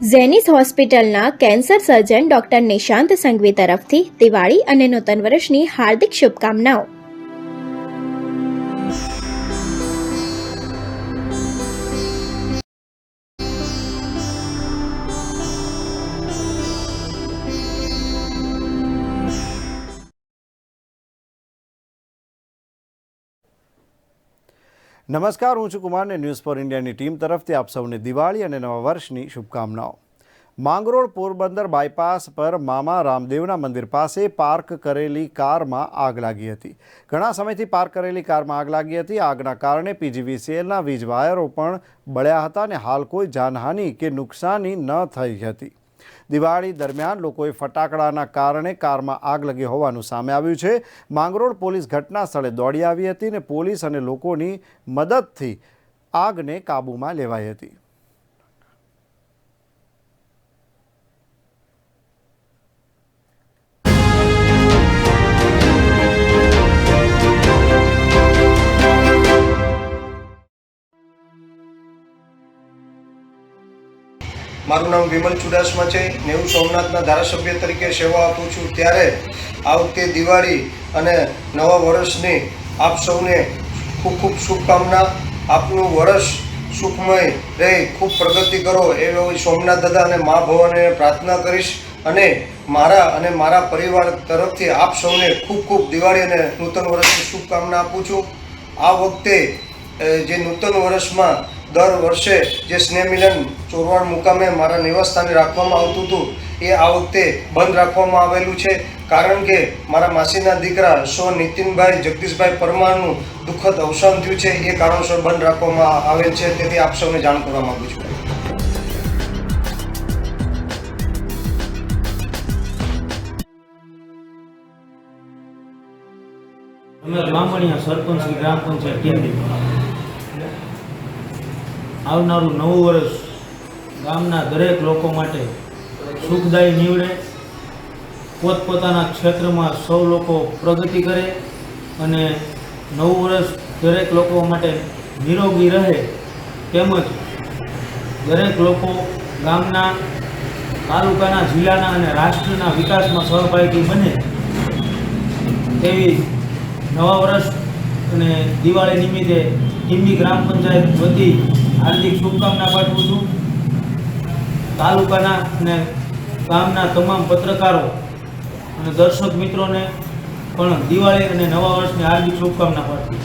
ઝેનિસ હોસ્પિટલના cancer surgeon doctor Nishant Sanghvi તરફથી દિવાળી અને નૂતન વર્ષની હાર્દિક શુભકામનાઓ. નમસ્કાર, હું છું કુમારને ન્યૂઝ ફોર ઇન્ડિયાની ટીમ તરફથી આપ સૌને દિવાળી અને નવા વર્ષની શુભકામનાઓ. માંગરોળ પોરબંદર બાયપાસ પર મામા રામદેવના મંદિર પાસે પાર્ક કરેલી કારમાં આગ લાગી હતી. ઘણા સમયથી પાર્ક કરેલી કારમાં આગ લાગી હતી. આગના કારણે પીજીવીસીએલના વીજ વાયરો પણ બળ્યા હતા અને હાલ કોઈ જાનહાનિ કે નુકસાની ન થઈ હતી. દિવાળી દરમિયાન લોકોએ ફટાકડાના કારણે કારમાં આગ લગી હોવાનું સામે આવ્યું છે. માંગરોળ પોલીસ ઘટના સ્થળે દોડી આવી હતી અને પોલીસ અને લોકોની મદદથી આગને કાબૂમાં લેવાઈ હતી. મારું નામ વિમલ ચુડાસમા છે. ને હું સોમનાથના ધારાસભ્ય તરીકે સેવા આપું છું. ત્યારે આ વખતે દિવાળી અને નવા વર્ષની આપ સૌને ખૂબ ખૂબ શુભકામના. આપનું વર્ષ સુખમય રહે, ખૂબ પ્રગતિ કરો એવો સોમનાથ દાદા અને મા ભવાને પ્રાર્થના કરીશ. અને મારા અને મારા પરિવાર તરફથી આપ સૌને ખૂબ ખૂબ દિવાળી અને નૂતન વર્ષની શુભકામના આપું છું. આ વખતે જે નૂતન વર્ષમાં દર વર્ષે જે સ્નેહ મિલન ચોરવાડ મુકામે મારા નિવાસસ્થાને રાખવામાં આવતું હતું, એ આ વખતે બંધ રાખવામાં આવેલું છે. કારણ કે મારા માસીના દીકરા સો નીતિનભાઈ જગદીશભાઈ પરમારનું દુઃખદ અવસાન થયું છે, એ કારણસર બંધ રાખવામાં આવેલ છે. તેથી આપ સૌને જાણ કરવા માગું છું. અમે બ્રાહ્મણીયા સરપંચ, ગ્રામ પંચાયત ટીમડી આવનારું નવું વર્ષ ગામના દરેક લોકો માટે સુખદાયી નીવડે. પોતપોતાના ક્ષેત્રમાં સૌ લોકો પ્રગતિ કરે અને નવું વર્ષ દરેક લોકો માટે નિરોગી રહે તેમજ દરેક લોકો ગામના, તાલુકાના, જિલ્લાના અને રાષ્ટ્રના વિકાસમાં સહભાગી બને. તેવી નવા વર્ષ અને દિવાળી નિમિત્તે ટીમ્બી ગ્રામ પંચાયત વતી હાર્દિક શુભકામના પાઠવું છું. તાલુકાના અને ગામના તમામ પત્રકારો અને દર્શક મિત્રોને પણ દિવાળી અને નવા વર્ષની હાર્દિક શુભકામના પાઠવું